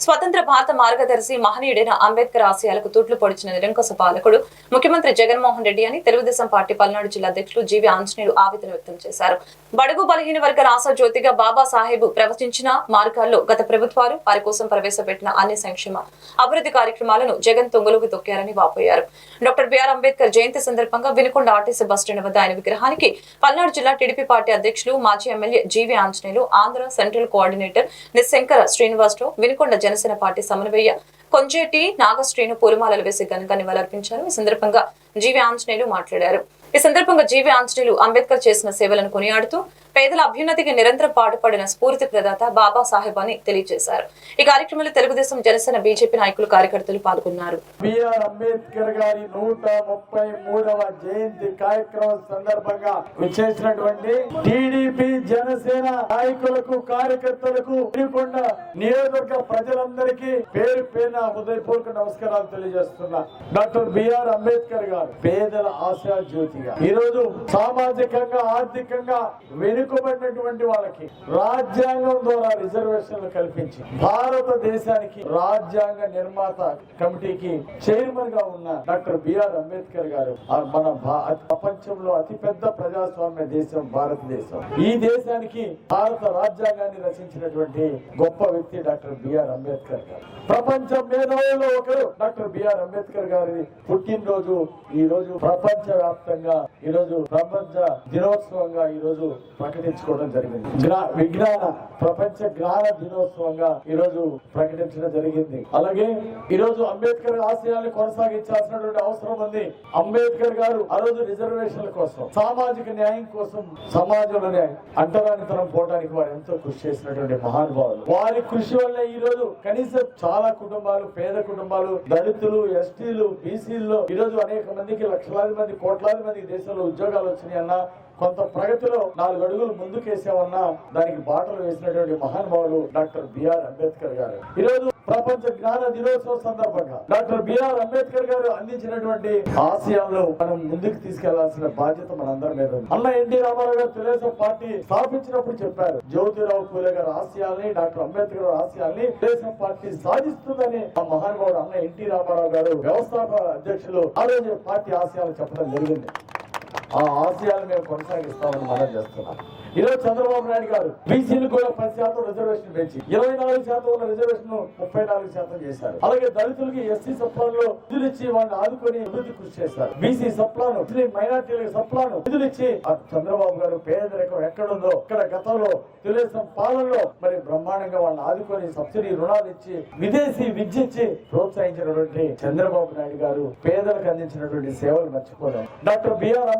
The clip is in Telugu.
స్వతంత్ర భారత మార్గదర్శి మహనీయుడైన అంబేద్కర్ ఆశయాలకు తూట్లు పొడిచిన నిరంకుశ పాలకుడు ముఖ్యమంత్రి జగన్మోహన్ రెడ్డి అని తెలుగుదేశం పార్టీ పల్నాడు జిల్లా అధ్యక్షులు జీవి ఆంజనేయులు ఆవేదన వ్యక్తం చేశారు. బడుగు బలహీన వర్గ రాష్ట్ర జ్యోతిగా బాబా సాహెబ్ ప్రవచించిన మార్గాల్లో గత ప్రభుత్వాలు వారి కోసం ప్రవేశపెట్టిన అన్ని సంక్షేమ అభివృద్ధి కార్యక్రమాలను జగన్ తొంగలోకి తొక్కారని వాపోయారు. డాక్టర్ బిఆర్ అంబేద్కర్ జయంతి సందర్భంగా వినుకొండ ఆర్టీసీ బస్టాండ్ వద్ద ఆయన విగ్రహానికి పల్నాడు జిల్లా టీడీపీ పార్టీ అధ్యక్షులు మాజీ MLA G V Anjaneyulu Andhra central coordinator Nishankara Srinivasarao Vinukonda Janasena party సమన్వయ కొంచేటి నాగశ్రీను పూలమాలలు వేసి ఘనంగా నివాళులర్పించారు. ఈ సందర్భంగా జీవి ఆంజనేయులు మాట్లాడారు. ఈ సందర్భంగా జీవి ఆంజనేయులు అంబేద్కర్ చేసిన సేవలను కొనియాడుతూ పేదల అభ్యున్నతికి నిరంతరం పాటుపడిన స్ఫూర్తి ప్రదాత బాబా సాహెబ్ అని తెలియజేశారు. ఈ కార్యక్రమంలో తెలుగుదేశం జనసేన బీజేపీ నాయకులు కార్యకర్తలు పాల్గొన్నారు. బిఆర్ అంబేద్కర్ గారి నూట ముప్పై మూడవ జయంతి కార్యక్రమం సందర్భంగా విచ్చేసినటువంటి టీడీపీ జనసేన నాయకులకు కార్యకర్తలకు నియోజకవర్గ ప్రజలందరికీ పేరు పేరున హృదయపూర్వక నమస్కారాలు తెలియజేస్తున్నా. డాక్టర్ బిఆర్ అంబేద్కర్ గారు పేదల ఆశా జ్యోతిగా. ఈ రోజు సామాజికంగా ఆర్థికంగా వెనుకబడినటువంటి వాళ్ళకి రాజ్యాంగం ద్వారా రిజర్వేషన్లు కల్పించి భారతదేశానికి రాజ్యాంగ నిర్మాత కమిటీకి చైర్మన్గా ఉన్న డాక్టర్ బిఆర్ అంబేద్కర్ గారు మన ప్రపంచంలో అతిపెద్ద ప్రజాస్వామ్య దేశం భారతదేశం. ఈ దేశానికి భారత రాజ్యాంగాన్ని రచించినటువంటి గొప్ప వ్యక్తి డాక్టర్ బిఆర్ అంబేద్కర్ గారు. ప్రపంచ మేధావుల్లో ఒకరు డాక్టర్ బిఆర్ అంబేద్కర్ గారి పుట్టినరోజు ఈ రోజు ప్రపంచ వ్యాప్తంగా ఈ రోజు ప్రపంచ దినోత్సవంగా ఈ రోజు ప్రకటించుకోవడం జరిగింది. గ్రా- విజ్ఞాన ప్రపంచ జ్ఞాన దినోత్సవంగా ఈ రోజు ప్రకటించడం జరిగింది. అలాగే ఈ రోజు అంబేద్కర్ ఆశయాన్ని కొనసాగించాల్సినటువంటి అవసరం ఉంది. అంబేద్కర్ గారు ఆ రోజు రిజర్వేషన్ల కోసం సామాజిక న్యాయం కోసం సమాజంలో న్యాయం అంటరానితనం పోవడానికి వారు ఎంతో కృషి చేసినటువంటి మహానుభావులు. వారి కృషి వల్ల ఈ రోజు కనీసం చాలా కుటుంబాలు పేద కుటుంబాలు దళితులు ఎస్టీలు బీసీల్లో ఈ రోజు అనేక మందికి లక్షలాది మంది కోట్లాది మంది దేశంలో ఉద్యోగాలు వచ్చినాయి అన్న కొంత ప్రగతిలో నాలుగు అడుగులు ముందుకేసామన్నా దానికి బాటలు వేసినటువంటి మహానుభావులు డాక్టర్ బిఆర్ అంబేద్కర్ గారు. ఈ ప్రపంచ జ్ఞాన దినోత్సవం సందర్భంగా డాక్టర్ బిఆర్ అంబేద్కర్ గారు అందించినటువంటి ఆశయాలను మనం ముందుకు తీసుకెళ్ళాల్సిన బాధ్యత మనందరి మీద ఉంది. అన్న ఎన్టీ రామారావు గారు తెలుగుదేశం పార్టీ స్థాపించినప్పుడు చెప్పారు జ్యోతిరావు పూలే గారి ఆశయాల్ని డాక్టర్ అంబేద్కర్ గారి ఆశయాల్ని తెలుగుదేశం పార్టీ సాధిస్తుందని ఆ మహానుభావుడు అన్న ఎన్టీ రామారావు గారు వ్యవస్థాపక అధ్యక్షులు ఆ రోజు పార్టీ ఆశయాలు చెప్పడం జరిగింది. ఆ ఆశయాలు మేము కొనసాగిస్తామని మనం చేస్తున్నాం. ఈరోజు చంద్రబాబు నాయుడు గారు బీసీలు కూడా పది శాతం రిజర్వేషన్ పెంచి ఇరవై నాలుగు శాతం ఉన్న రిజర్వేషన్ ముప్పై నాలుగు శాతం చేశారు. అలాగే దళితులకి ఎస్సీ సప్లాన్లో నిధులు ఇచ్చి వాళ్ళని ఆదుకొని అభివృద్ధి కృషి చేశారు. బీసీ సప్లాను మైనార్టీలకు సప్లాను నిధులు ఇచ్చి చంద్రబాబు గారు పేదరికం ఎక్కడుందో ఇక్కడ గతంలో తెలుగుదేశం పాలనలో మరి బ్రహ్మాండంగా వాళ్ళని ఆదుకొని సబ్సిడీ రుణాలు ఇచ్చి విదేశీ విద్య ఇచ్చి ప్రోత్సహించినటువంటి చంద్రబాబు నాయుడు గారు పేదలకు అందించినటువంటి సేవలు మర్చిపోలేం. Doctor BR